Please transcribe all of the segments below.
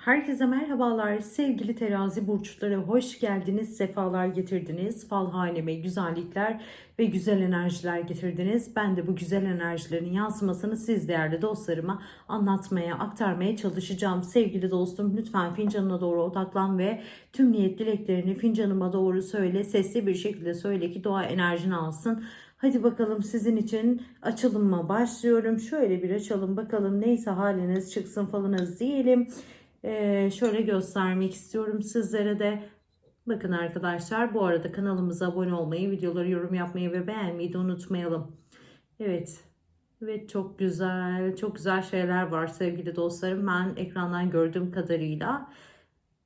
Herkese merhabalar. Sevgili terazi burçları hoş geldiniz sefalar getirdiniz. Fal haneme güzellikler ve güzel enerjiler getirdiniz. Ben de bu güzel enerjilerin yansımasını siz değerli dostlarıma anlatmaya aktarmaya çalışacağım. Sevgili dostum lütfen fincanına doğru odaklan ve tüm niyet dileklerini fincanıma doğru söyle. Sesli bir şekilde söyle ki doğa enerjini alsın. Hadi bakalım sizin için açılıma başlıyorum. Şöyle bir açalım. Bakalım neyse haliniz çıksın falınız diyelim. Ee, şöyle göstermek istiyorum sizlere de. Bakın arkadaşlar bu arada kanalımıza abone olmayı, videoları yorum yapmayı ve beğenmeyi de unutmayalım. Evet. Evet çok güzel, çok güzel şeyler var sevgili dostlarım. Ben ekrandan gördüğüm kadarıyla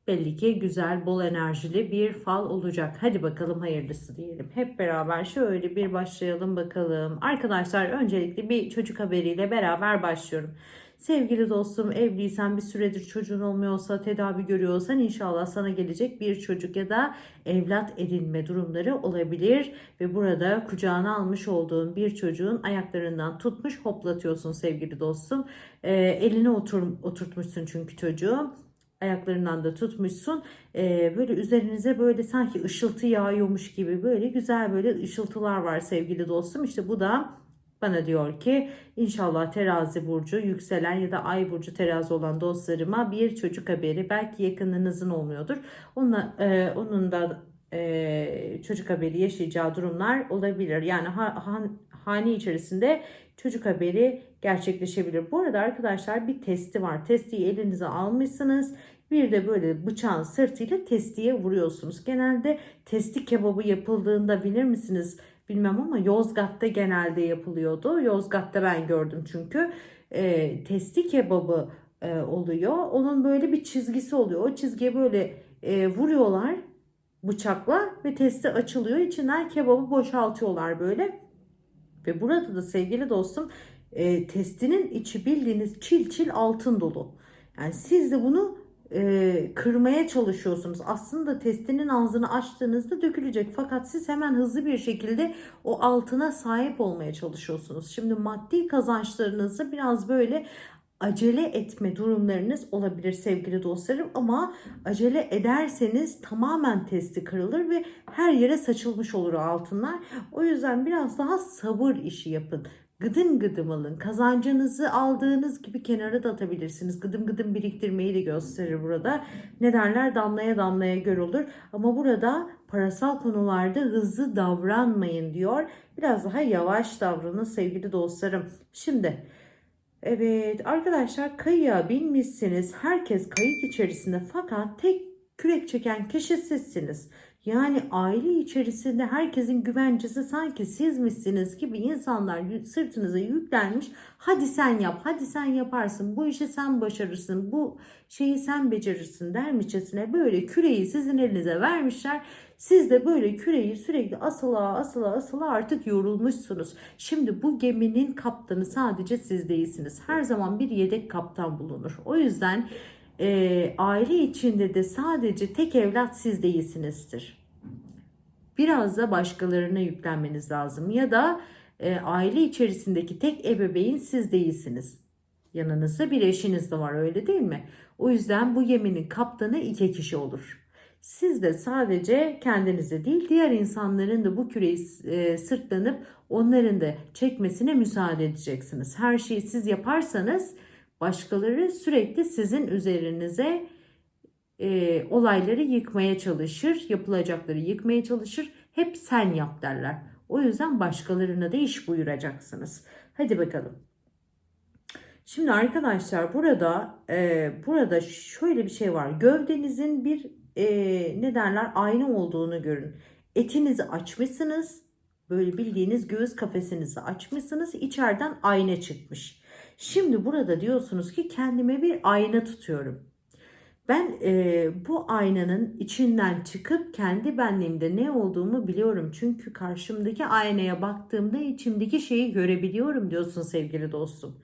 belli ki güzel, bol enerjili bir fal olacak. Hadi bakalım hayırlısı diyelim. Hep beraber şöyle bir başlayalım bakalım. Arkadaşlar öncelikle bir çocuk haberiyle beraber başlıyorum. Sevgili dostum evliysen bir süredir çocuğun olmuyorsa tedavi görüyorsan inşallah sana gelecek bir çocuk ya da evlat edinme durumları olabilir. Ve burada kucağına almış olduğun bir çocuğun ayaklarından tutmuş hoplatıyorsun sevgili dostum. Ee, eline otur, oturtmuşsun çünkü çocuğu ayaklarından da tutmuşsun. Ee, böyle üzerinize böyle sanki ışıltı yağıyormuş gibi böyle güzel böyle ışıltılar var sevgili dostum. İşte bu da bana diyor ki inşallah terazi burcu yükselen ya da ay burcu terazi olan dostlarıma bir çocuk haberi belki yakınınızın olmuyordur. Onunla, e, onun da e, çocuk haberi yaşayacağı durumlar olabilir. Yani ha, han, hane içerisinde çocuk haberi gerçekleşebilir. Bu arada arkadaşlar bir testi var. Testiyi elinize almışsınız. Bir de böyle bıçağın sırtıyla testiye vuruyorsunuz. Genelde testi kebabı yapıldığında bilir misiniz? Bilmem ama Yozgat'ta genelde yapılıyordu. Yozgat'ta ben gördüm çünkü. E, testi kebabı e, oluyor. Onun böyle bir çizgisi oluyor. O çizgiye böyle e, vuruyorlar bıçakla ve testi açılıyor. İçinden kebabı boşaltıyorlar böyle. Ve burada da sevgili dostum e, testinin içi bildiğiniz çil çil altın dolu. Yani siz de bunu e, kırmaya çalışıyorsunuz. Aslında testinin ağzını açtığınızda dökülecek. Fakat siz hemen hızlı bir şekilde o altına sahip olmaya çalışıyorsunuz. Şimdi maddi kazançlarınızı biraz böyle acele etme durumlarınız olabilir sevgili dostlarım ama acele ederseniz tamamen testi kırılır ve her yere saçılmış olur altınlar. O yüzden biraz daha sabır işi yapın. Gıdım gıdım alın. Kazancınızı aldığınız gibi kenara da atabilirsiniz. Gıdım gıdım biriktirmeyi de gösterir burada. Ne derler damlaya damlaya göl olur. Ama burada parasal konularda hızlı davranmayın diyor. Biraz daha yavaş davranın sevgili dostlarım. Şimdi evet arkadaşlar kayığa binmişsiniz. Herkes kayık içerisinde fakat tek kürek çeken kişi sizsiniz. Yani aile içerisinde herkesin güvencesi sanki sizmişsiniz gibi insanlar sırtınıza yüklenmiş. Hadi sen yap, hadi sen yaparsın, bu işi sen başarırsın, bu şeyi sen becerirsin dermişçesine böyle küreyi sizin elinize vermişler. Siz de böyle küreyi sürekli asıla asıla asıla artık yorulmuşsunuz. Şimdi bu geminin kaptanı sadece siz değilsiniz. Her zaman bir yedek kaptan bulunur. O yüzden e, aile içinde de sadece tek evlat siz değilsinizdir. Biraz da başkalarına yüklenmeniz lazım ya da e, aile içerisindeki tek ebeveyn siz değilsiniz. Yanınızda bir eşiniz de var öyle değil mi? O yüzden bu geminin kaptanı iki kişi olur. Siz de sadece kendinize değil diğer insanların da bu küreyi e, sırtlanıp onların da çekmesine müsaade edeceksiniz. Her şeyi siz yaparsanız Başkaları sürekli sizin üzerinize e, olayları yıkmaya çalışır, yapılacakları yıkmaya çalışır. Hep sen yap derler. O yüzden başkalarına da iş buyuracaksınız. Hadi bakalım. Şimdi arkadaşlar burada e, burada şöyle bir şey var. Gövdenizin bir e, ne derler ayna olduğunu görün. Etinizi açmışsınız. Böyle bildiğiniz göğüs kafesinizi açmışsınız. İçeriden ayna çıkmış. Şimdi burada diyorsunuz ki kendime bir ayna tutuyorum. Ben e, bu aynanın içinden çıkıp kendi benliğimde ne olduğumu biliyorum. Çünkü karşımdaki aynaya baktığımda içimdeki şeyi görebiliyorum diyorsun sevgili dostum.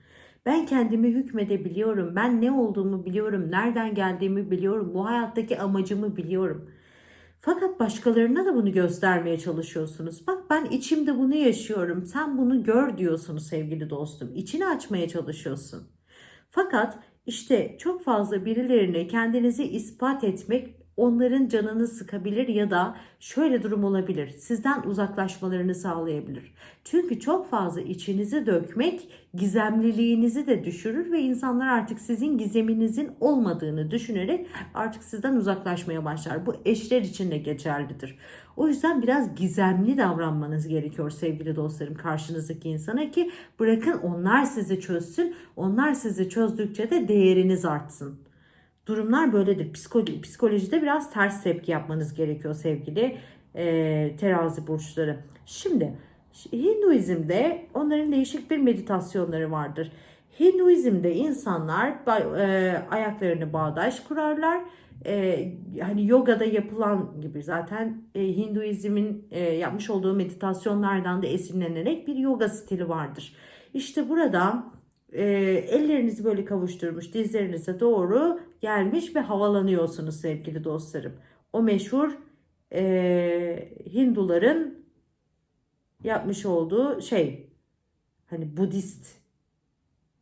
Ben kendimi hükmedebiliyorum. Ben ne olduğumu biliyorum. Nereden geldiğimi biliyorum. Bu hayattaki amacımı biliyorum. Fakat başkalarına da bunu göstermeye çalışıyorsunuz. Bak ben içimde bunu yaşıyorum. Sen bunu gör diyorsunuz sevgili dostum. İçini açmaya çalışıyorsun. Fakat İşte çok fazla birilerine kendinizi ispat etmek onların canını sıkabilir ya da şöyle durum olabilir. Sizden uzaklaşmalarını sağlayabilir. Çünkü çok fazla içinizi dökmek gizemliliğinizi de düşürür ve insanlar artık sizin gizeminizin olmadığını düşünerek artık sizden uzaklaşmaya başlar. Bu eşler için de geçerlidir. O yüzden biraz gizemli davranmanız gerekiyor sevgili dostlarım karşınızdaki insana ki bırakın onlar sizi çözsün. Onlar sizi çözdükçe de değeriniz artsın. Durumlar böyledir. Psikolo- psikolojide biraz ters tepki yapmanız gerekiyor sevgili e, terazi burçları. Şimdi Hinduizm'de onların değişik bir meditasyonları vardır. Hinduizm'de insanlar e, ayaklarını bağdaş kurarlar. E, hani yogada yapılan gibi zaten e, Hinduizm'in e, yapmış olduğu meditasyonlardan da esinlenerek bir yoga stili vardır. İşte burada e, ellerinizi böyle kavuşturmuş dizlerinize doğru gelmiş ve havalanıyorsunuz sevgili dostlarım. O meşhur e, Hinduların yapmış olduğu şey hani Budist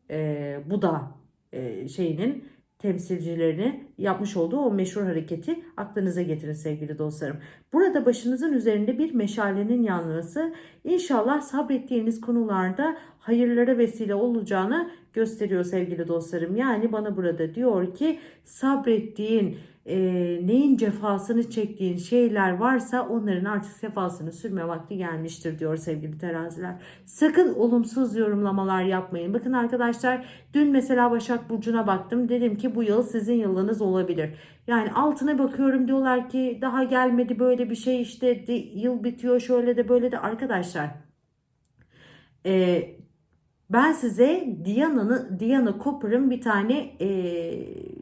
e, Buda e, şeyinin temsilcilerini yapmış olduğu o meşhur hareketi aklınıza getirin sevgili dostlarım. Burada başınızın üzerinde bir meşalenin yanması inşallah sabrettiğiniz konularda hayırlara vesile olacağını gösteriyor sevgili dostlarım. Yani bana burada diyor ki sabrettiğin e, neyin cefasını çektiğin şeyler varsa onların artık sefasını sürme vakti gelmiştir diyor sevgili teraziler. Sakın olumsuz yorumlamalar yapmayın. Bakın arkadaşlar dün mesela Başak Burcu'na baktım. Dedim ki bu yıl sizin yılınız olabilir. Yani altına bakıyorum diyorlar ki daha gelmedi böyle bir şey işte de, yıl bitiyor şöyle de böyle de arkadaşlar. E, ben size Diana'nın Diana Cooper'ın bir tane e,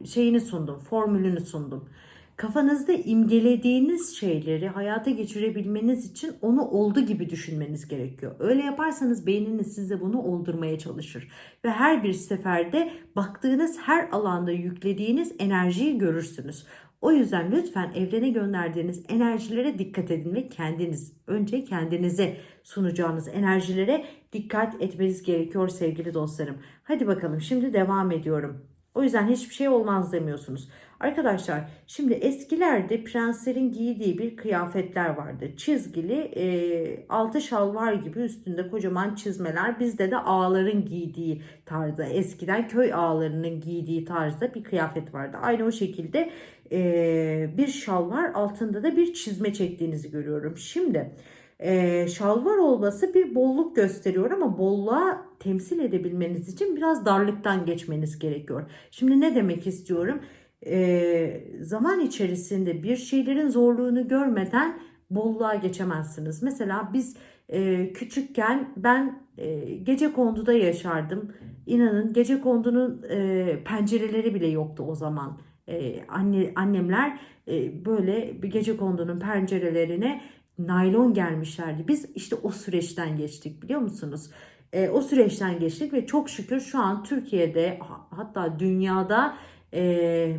şeyini sundum, formülünü sundum. Kafanızda imgelediğiniz şeyleri hayata geçirebilmeniz için onu olduğu gibi düşünmeniz gerekiyor. Öyle yaparsanız beyniniz size bunu oldurmaya çalışır. Ve her bir seferde baktığınız her alanda yüklediğiniz enerjiyi görürsünüz. O yüzden lütfen evrene gönderdiğiniz enerjilere dikkat edin ve kendiniz önce kendinize sunacağınız enerjilere dikkat etmeniz gerekiyor sevgili dostlarım. Hadi bakalım şimdi devam ediyorum. O yüzden hiçbir şey olmaz demiyorsunuz. Arkadaşlar şimdi eskilerde prenslerin giydiği bir kıyafetler vardı. Çizgili e, altı şalvar gibi üstünde kocaman çizmeler. Bizde de ağaların giydiği tarzda eskiden köy ağalarının giydiği tarzda bir kıyafet vardı. Aynı o şekilde e, bir şalvar altında da bir çizme çektiğinizi görüyorum. Şimdi e, şalvar olması bir bolluk gösteriyor ama bolluğa temsil edebilmeniz için biraz darlıktan geçmeniz gerekiyor. Şimdi ne demek istiyorum? E, zaman içerisinde bir şeylerin zorluğunu görmeden bolluğa geçemezsiniz. Mesela biz e, küçükken ben e, gece konduda yaşardım. İnanın gece kondunun e, pencereleri bile yoktu o zaman. E, anne annemler e, böyle bir gece kondunun pencerelerine naylon gelmişlerdi. Biz işte o süreçten geçtik biliyor musunuz? E, o süreçten geçtik ve çok şükür şu an Türkiye'de hatta dünyada e,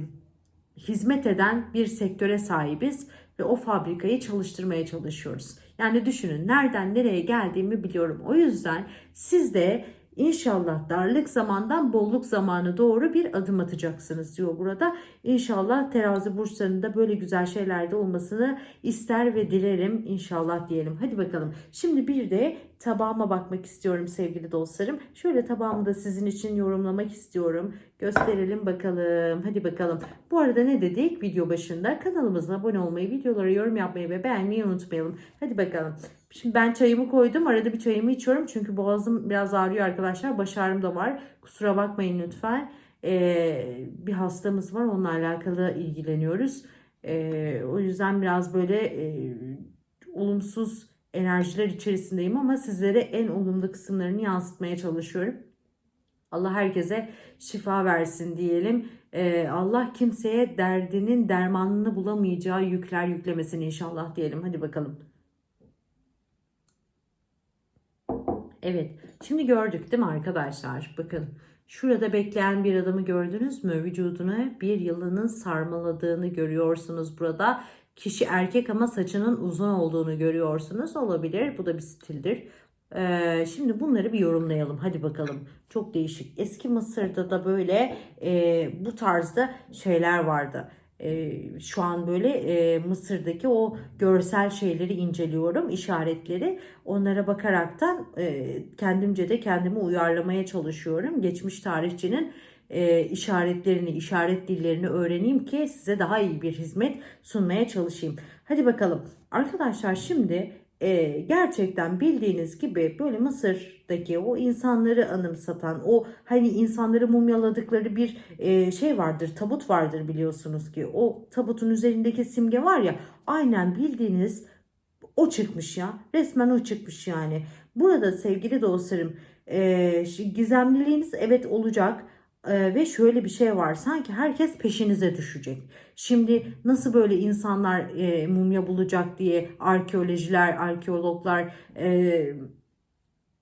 hizmet eden bir sektöre sahibiz ve o fabrikayı çalıştırmaya çalışıyoruz. Yani düşünün nereden nereye geldiğimi biliyorum. O yüzden siz de İnşallah darlık zamandan bolluk zamanı doğru bir adım atacaksınız diyor burada. İnşallah terazi burçlarında böyle güzel şeylerde olmasını ister ve dilerim inşallah diyelim. Hadi bakalım. Şimdi bir de tabağıma bakmak istiyorum sevgili dostlarım. Şöyle tabağımı da sizin için yorumlamak istiyorum. Gösterelim bakalım. Hadi bakalım. Bu arada ne dedik video başında? Kanalımıza abone olmayı, videolara yorum yapmayı ve beğenmeyi unutmayalım. Hadi bakalım. Şimdi ben çayımı koydum. Arada bir çayımı içiyorum. Çünkü boğazım biraz ağrıyor arkadaşlar. Baş ağrım da var. Kusura bakmayın lütfen. Ee, bir hastamız var. Onunla alakalı ilgileniyoruz. Ee, o yüzden biraz böyle e, olumsuz enerjiler içerisindeyim ama sizlere en olumlu kısımlarını yansıtmaya çalışıyorum. Allah herkese şifa versin diyelim. Ee, Allah kimseye derdinin dermanını bulamayacağı yükler yüklemesin inşallah diyelim. Hadi bakalım. Evet, şimdi gördük değil mi arkadaşlar? Bakın şurada bekleyen bir adamı gördünüz mü? Vücuduna bir yılanın sarmaladığını görüyorsunuz burada. Kişi erkek ama saçının uzun olduğunu görüyorsunuz. Olabilir. Bu da bir stildir. Ee, şimdi bunları bir yorumlayalım. Hadi bakalım. Çok değişik. Eski Mısır'da da böyle e, bu tarzda şeyler vardı. E, şu an böyle e, Mısır'daki o görsel şeyleri inceliyorum, işaretleri. Onlara bakaraktan e, kendimce de kendimi uyarlamaya çalışıyorum. Geçmiş tarihçinin e, işaretlerini, işaret dillerini öğreneyim ki size daha iyi bir hizmet sunmaya çalışayım. Hadi bakalım. Arkadaşlar şimdi e, gerçekten bildiğiniz gibi böyle Mısır'daki o insanları anımsatan o hani insanları mumyaladıkları bir e, şey vardır tabut vardır biliyorsunuz ki. O tabutun üzerindeki simge var ya aynen bildiğiniz o çıkmış ya. Resmen o çıkmış yani. Burada sevgili dostlarım e, gizemliliğiniz evet olacak ee, ve şöyle bir şey var sanki herkes peşinize düşecek. Şimdi nasıl böyle insanlar e, mumya bulacak diye arkeolojiler, arkeologlar e,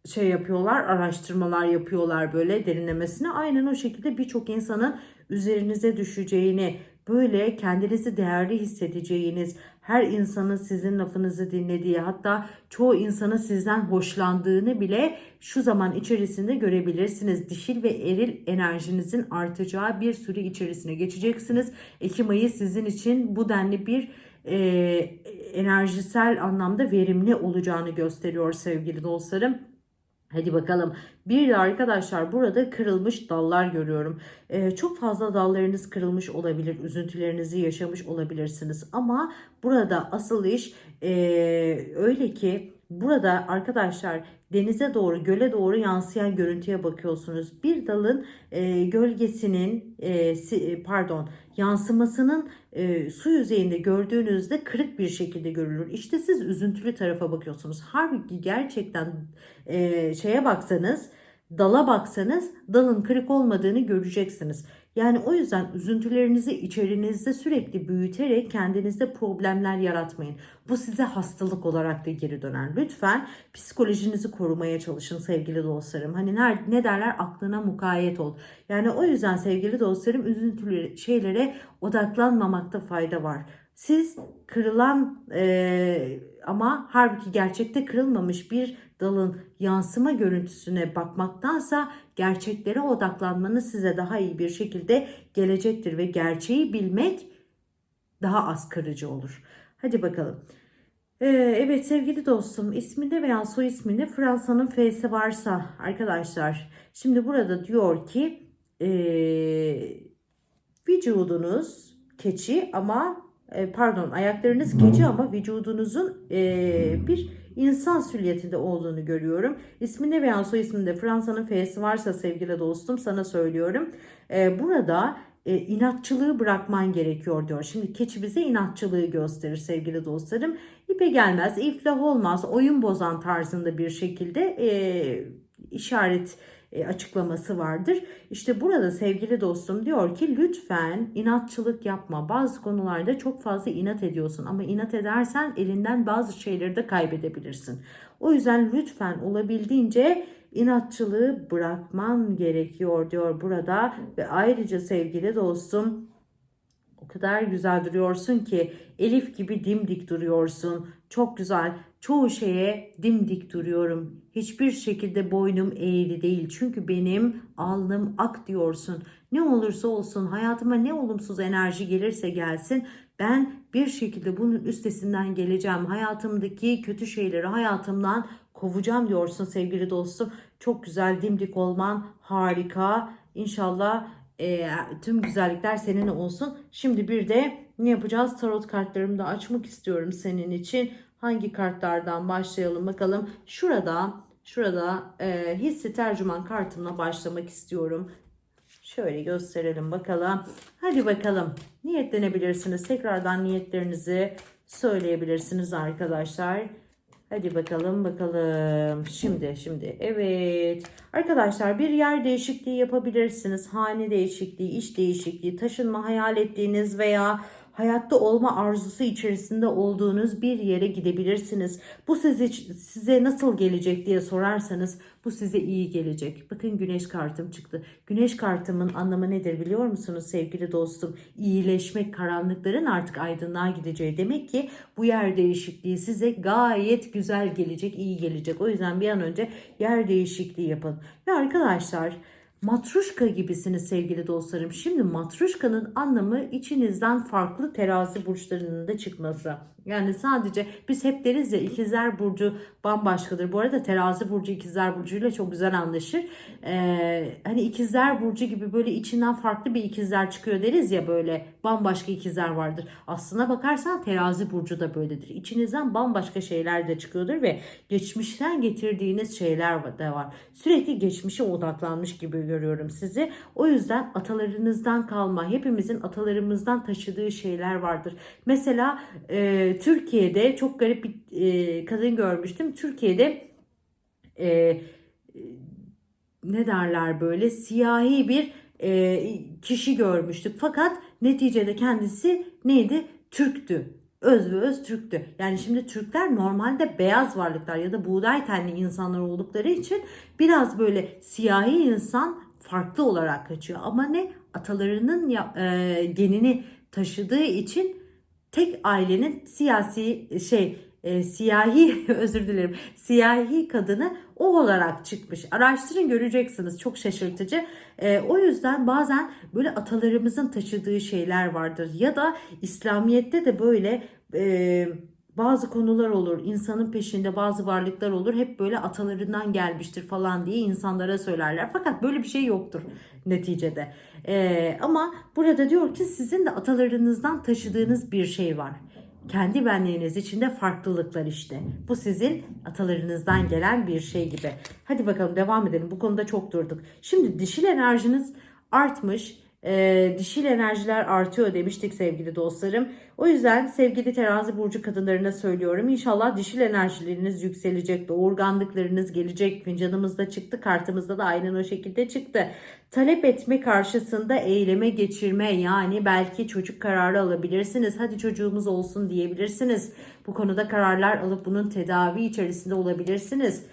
şey yapıyorlar, araştırmalar yapıyorlar böyle derinlemesine. Aynen o şekilde birçok insanın üzerinize düşeceğini, böyle kendinizi değerli hissedeceğiniz, her insanın sizin lafınızı dinlediği, hatta çoğu insanın sizden hoşlandığını bile şu zaman içerisinde görebilirsiniz. Dişil ve eril enerjinizin artacağı bir süre içerisine geçeceksiniz. Ekim ayı sizin için bu denli bir e, enerjisel anlamda verimli olacağını gösteriyor sevgili dostlarım. Hadi bakalım. Bir de arkadaşlar burada kırılmış dallar görüyorum. Ee, çok fazla dallarınız kırılmış olabilir. Üzüntülerinizi yaşamış olabilirsiniz. Ama burada asıl iş e, öyle ki burada arkadaşlar denize doğru, göle doğru yansıyan görüntüye bakıyorsunuz. Bir dalın e, gölgesinin e, pardon yansımasının e, su yüzeyinde gördüğünüzde kırık bir şekilde görülür. İşte siz üzüntülü tarafa bakıyorsunuz. Halbuki gerçekten e, şeye baksanız dala baksanız dalın kırık olmadığını göreceksiniz. Yani o yüzden üzüntülerinizi içerinizde sürekli büyüterek kendinizde problemler yaratmayın. Bu size hastalık olarak da geri döner. Lütfen psikolojinizi korumaya çalışın sevgili dostlarım. Hani ne, ne derler aklına mukayyet ol. Yani o yüzden sevgili dostlarım üzüntülü şeylere odaklanmamakta fayda var. Siz kırılan e, ama halbuki gerçekte kırılmamış bir dalın yansıma görüntüsüne bakmaktansa gerçeklere odaklanmanız size daha iyi bir şekilde gelecektir ve gerçeği bilmek daha az kırıcı olur. Hadi bakalım. Ee, evet sevgili dostum isminde veya soy isminde Fransa'nın F'si varsa arkadaşlar şimdi burada diyor ki ee, vücudunuz keçi ama e, pardon ayaklarınız keçi ama vücudunuzun e, bir insan süliyetinde olduğunu görüyorum. İsminde veya soy isminde Fransa'nın F'si varsa sevgili dostum sana söylüyorum. E, burada e, inatçılığı bırakman gerekiyor diyor. Şimdi keçi bize inatçılığı gösterir sevgili dostlarım. İpe gelmez, iflah olmaz, oyun bozan tarzında bir şekilde e, işaret açıklaması vardır. İşte burada sevgili dostum diyor ki lütfen inatçılık yapma. Bazı konularda çok fazla inat ediyorsun ama inat edersen elinden bazı şeyleri de kaybedebilirsin. O yüzden lütfen olabildiğince inatçılığı bırakman gerekiyor diyor burada ve ayrıca sevgili dostum o kadar güzel duruyorsun ki Elif gibi dimdik duruyorsun. Çok güzel. Çoğu şeye dimdik duruyorum. Hiçbir şekilde boynum eğri değil. Çünkü benim alnım ak diyorsun. Ne olursa olsun hayatıma ne olumsuz enerji gelirse gelsin ben bir şekilde bunun üstesinden geleceğim. Hayatımdaki kötü şeyleri hayatımdan kovacağım diyorsun sevgili dostum. Çok güzel dimdik olman harika. İnşallah e, tüm güzellikler senin olsun. Şimdi bir de ne yapacağız? Tarot kartlarımı da açmak istiyorum senin için. Hangi kartlardan başlayalım bakalım. Şurada şurada e, hissi tercüman kartımla başlamak istiyorum. Şöyle gösterelim bakalım. Hadi bakalım. Niyetlenebilirsiniz. Tekrardan niyetlerinizi söyleyebilirsiniz arkadaşlar. Hadi bakalım bakalım. Şimdi şimdi evet. Arkadaşlar bir yer değişikliği yapabilirsiniz. Hane değişikliği, iş değişikliği, taşınma hayal ettiğiniz veya hayatta olma arzusu içerisinde olduğunuz bir yere gidebilirsiniz. Bu size, size nasıl gelecek diye sorarsanız bu size iyi gelecek. Bakın güneş kartım çıktı. Güneş kartımın anlamı nedir biliyor musunuz sevgili dostum? İyileşmek, karanlıkların artık aydınlığa gideceği. Demek ki bu yer değişikliği size gayet güzel gelecek, iyi gelecek. O yüzden bir an önce yer değişikliği yapın. Ve arkadaşlar Matruşka gibisiniz sevgili dostlarım. Şimdi matruşkanın anlamı içinizden farklı terazi burçlarının da çıkması. Yani sadece biz hep deriz ya ikizler burcu bambaşkadır. Bu arada terazi burcu ikizler burcuyla çok güzel anlaşır. Ee, hani ikizler burcu gibi böyle içinden farklı bir ikizler çıkıyor deriz ya böyle bambaşka ikizler vardır. Aslına bakarsan terazi burcu da böyledir. İçinizden bambaşka şeyler de çıkıyordur ve geçmişten getirdiğiniz şeyler de var. Sürekli geçmişe odaklanmış gibi görüyorum sizi. O yüzden atalarınızdan kalma, hepimizin atalarımızdan taşıdığı şeyler vardır. Mesela e, Türkiye'de çok garip bir e, kadın görmüştüm. Türkiye'de e, ne derler böyle siyahi bir e, kişi görmüştük. Fakat neticede kendisi neydi? Türktü. Öz ve öz Türktü. Yani şimdi Türkler normalde beyaz varlıklar ya da buğday tenli insanlar oldukları için biraz böyle siyahi insan farklı olarak kaçıyor. Ama ne? Atalarının ya, e, genini taşıdığı için tek ailenin siyasi şey e, siyahi özür dilerim siyahi kadını o olarak çıkmış. Araştırın göreceksiniz çok şaşırtıcı. E, o yüzden bazen böyle atalarımızın taşıdığı şeyler vardır ya da İslamiyet'te de böyle e, bazı konular olur. İnsanın peşinde bazı varlıklar olur. Hep böyle atalarından gelmiştir falan diye insanlara söylerler. Fakat böyle bir şey yoktur neticede. Ee, ama burada diyor ki sizin de atalarınızdan taşıdığınız bir şey var. Kendi benliğiniz içinde farklılıklar işte. Bu sizin atalarınızdan gelen bir şey gibi. Hadi bakalım devam edelim. Bu konuda çok durduk. Şimdi dişil enerjiniz artmış e, dişil enerjiler artıyor demiştik sevgili dostlarım. O yüzden sevgili terazi burcu kadınlarına söylüyorum. İnşallah dişil enerjileriniz yükselecek. Doğurganlıklarınız gelecek. Fincanımızda çıktı. Kartımızda da aynen o şekilde çıktı. Talep etme karşısında eyleme geçirme yani belki çocuk kararı alabilirsiniz. Hadi çocuğumuz olsun diyebilirsiniz. Bu konuda kararlar alıp bunun tedavi içerisinde olabilirsiniz.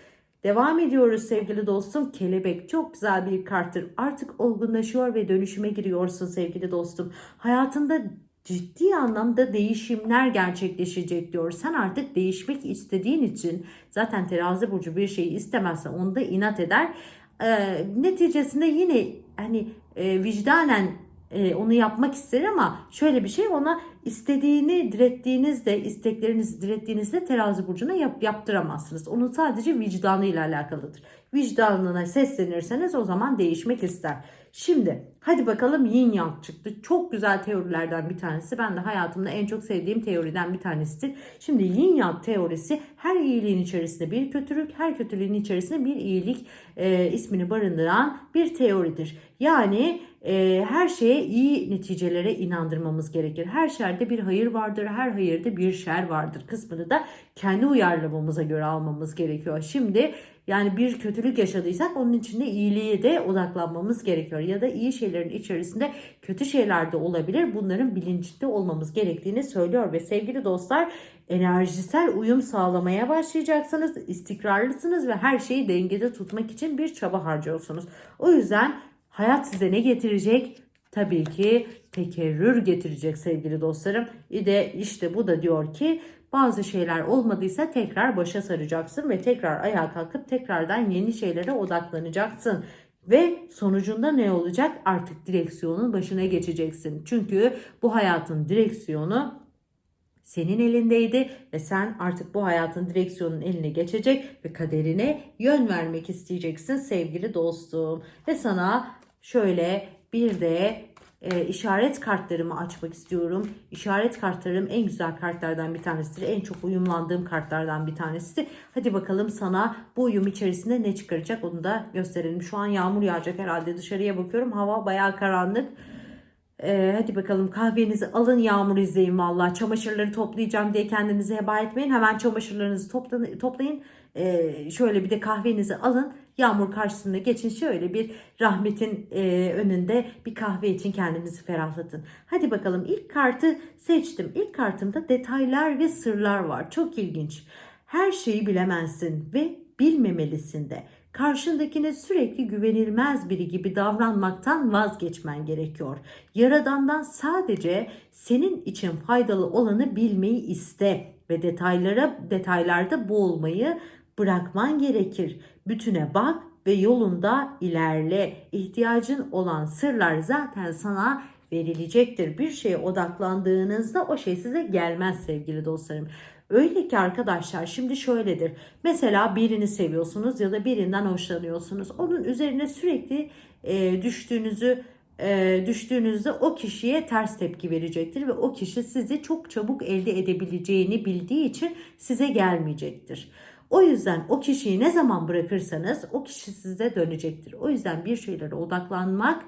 Devam ediyoruz sevgili dostum. Kelebek çok güzel bir karttır. Artık olgunlaşıyor ve dönüşüme giriyorsun sevgili dostum. Hayatında ciddi anlamda değişimler gerçekleşecek diyor. Sen artık değişmek istediğin için zaten terazi burcu bir şeyi istemezse onu da inat eder. Ee, neticesinde yine hani e, vicdanen e, onu yapmak ister ama şöyle bir şey ona istediğini direttiğinizde isteklerinizi direttiğinizde terazi burcuna yap, yaptıramazsınız. Onun sadece vicdanıyla alakalıdır. Vicdanına seslenirseniz o zaman değişmek ister. Şimdi hadi bakalım yin yang çıktı. Çok güzel teorilerden bir tanesi. Ben de hayatımda en çok sevdiğim teoriden bir tanesidir. Şimdi yin yang teorisi her iyiliğin içerisinde bir kötülük, her kötülüğün içerisinde bir iyilik e, ismini barındıran bir teoridir. Yani e, her şeye iyi neticelere inandırmamız gerekir. Her şerde bir hayır vardır, her hayırda bir şer vardır kısmını da kendi uyarlamamıza göre almamız gerekiyor. Şimdi yani bir kötülük yaşadıysak onun içinde iyiliğe de odaklanmamız gerekiyor. Ya da iyi şeylerin içerisinde kötü şeyler de olabilir. Bunların bilincinde olmamız gerektiğini söylüyor. Ve sevgili dostlar enerjisel uyum sağlamaya başlayacaksınız. istikrarlısınız ve her şeyi dengede tutmak için bir çaba harcıyorsunuz. O yüzden hayat size ne getirecek? Tabii ki tekerrür getirecek sevgili dostlarım. İde işte bu da diyor ki bazı şeyler olmadıysa tekrar başa saracaksın ve tekrar ayağa kalkıp tekrardan yeni şeylere odaklanacaksın. Ve sonucunda ne olacak? Artık direksiyonun başına geçeceksin. Çünkü bu hayatın direksiyonu senin elindeydi ve sen artık bu hayatın direksiyonun eline geçecek ve kaderine yön vermek isteyeceksin sevgili dostum. Ve sana şöyle bir de e, işaret kartlarımı açmak istiyorum. İşaret kartlarım en güzel kartlardan bir tanesidir. En çok uyumlandığım kartlardan bir tanesidir. Hadi bakalım sana bu uyum içerisinde ne çıkaracak onu da gösterelim. Şu an yağmur yağacak herhalde dışarıya bakıyorum. Hava bayağı karanlık. Ee, hadi bakalım kahvenizi alın yağmur izleyin valla. Çamaşırları toplayacağım diye kendinizi heba etmeyin. Hemen çamaşırlarınızı toplayın. Ee, şöyle bir de kahvenizi alın Yağmur karşısında geçin şöyle bir rahmetin e, önünde bir kahve için kendinizi ferahlatın. Hadi bakalım ilk kartı seçtim. İlk kartımda detaylar ve sırlar var. Çok ilginç. Her şeyi bilemezsin ve bilmemelisin de. Karşındakine sürekli güvenilmez biri gibi davranmaktan vazgeçmen gerekiyor. Yaradandan sadece senin için faydalı olanı bilmeyi iste ve detaylara detaylarda boğulmayı bırakman gerekir. Bütüne bak ve yolunda ilerle. İhtiyacın olan sırlar zaten sana verilecektir. Bir şeye odaklandığınızda o şey size gelmez sevgili dostlarım. Öyle ki arkadaşlar şimdi şöyledir. Mesela birini seviyorsunuz ya da birinden hoşlanıyorsunuz. Onun üzerine sürekli e, düştüğünüzü e, düştüğünüzde o kişiye ters tepki verecektir ve o kişi sizi çok çabuk elde edebileceğini bildiği için size gelmeyecektir. O yüzden o kişiyi ne zaman bırakırsanız o kişi size dönecektir. O yüzden bir şeylere odaklanmak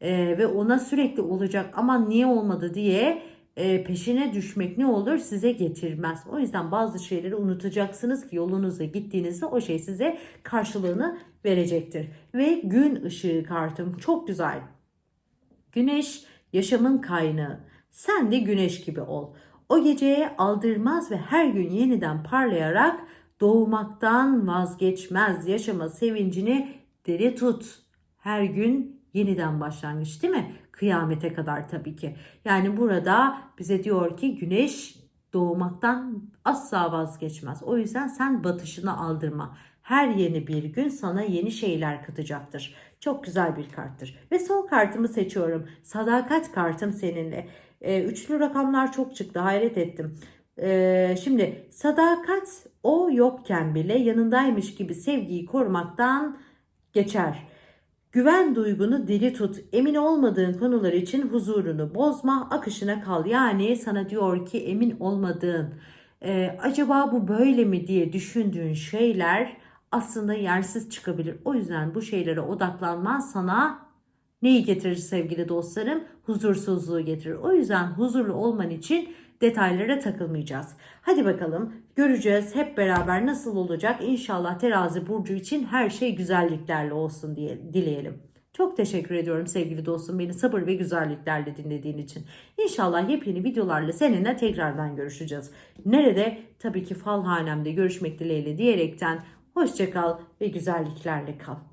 e, ve ona sürekli olacak aman niye olmadı diye e, peşine düşmek ne olur size getirmez. O yüzden bazı şeyleri unutacaksınız ki yolunuza gittiğinizde o şey size karşılığını verecektir. Ve gün ışığı kartım çok güzel. Güneş yaşamın kaynağı. Sen de güneş gibi ol. O geceye aldırmaz ve her gün yeniden parlayarak doğmaktan vazgeçmez. Yaşama sevincini diri tut. Her gün yeniden başlangıç değil mi? Kıyamete kadar tabii ki. Yani burada bize diyor ki güneş doğmaktan asla vazgeçmez. O yüzden sen batışını aldırma. Her yeni bir gün sana yeni şeyler katacaktır. Çok güzel bir karttır. Ve son kartımı seçiyorum. Sadakat kartım seninle. Ee, üçlü rakamlar çok çıktı. Hayret ettim. Ee, şimdi sadakat o yokken bile yanındaymış gibi sevgiyi korumaktan geçer. Güven duygunu diri tut. Emin olmadığın konular için huzurunu bozma, akışına kal. Yani sana diyor ki emin olmadığın, e, acaba bu böyle mi diye düşündüğün şeyler aslında yersiz çıkabilir. O yüzden bu şeylere odaklanman sana neyi getirir sevgili dostlarım? Huzursuzluğu getirir. O yüzden huzurlu olman için detaylara takılmayacağız. Hadi bakalım göreceğiz hep beraber nasıl olacak. İnşallah terazi burcu için her şey güzelliklerle olsun diye dileyelim. Çok teşekkür ediyorum sevgili dostum beni sabır ve güzelliklerle dinlediğin için. İnşallah yepyeni videolarla seninle tekrardan görüşeceğiz. Nerede? Tabii ki fal hanemde görüşmek dileğiyle diyerekten hoşçakal ve güzelliklerle kal.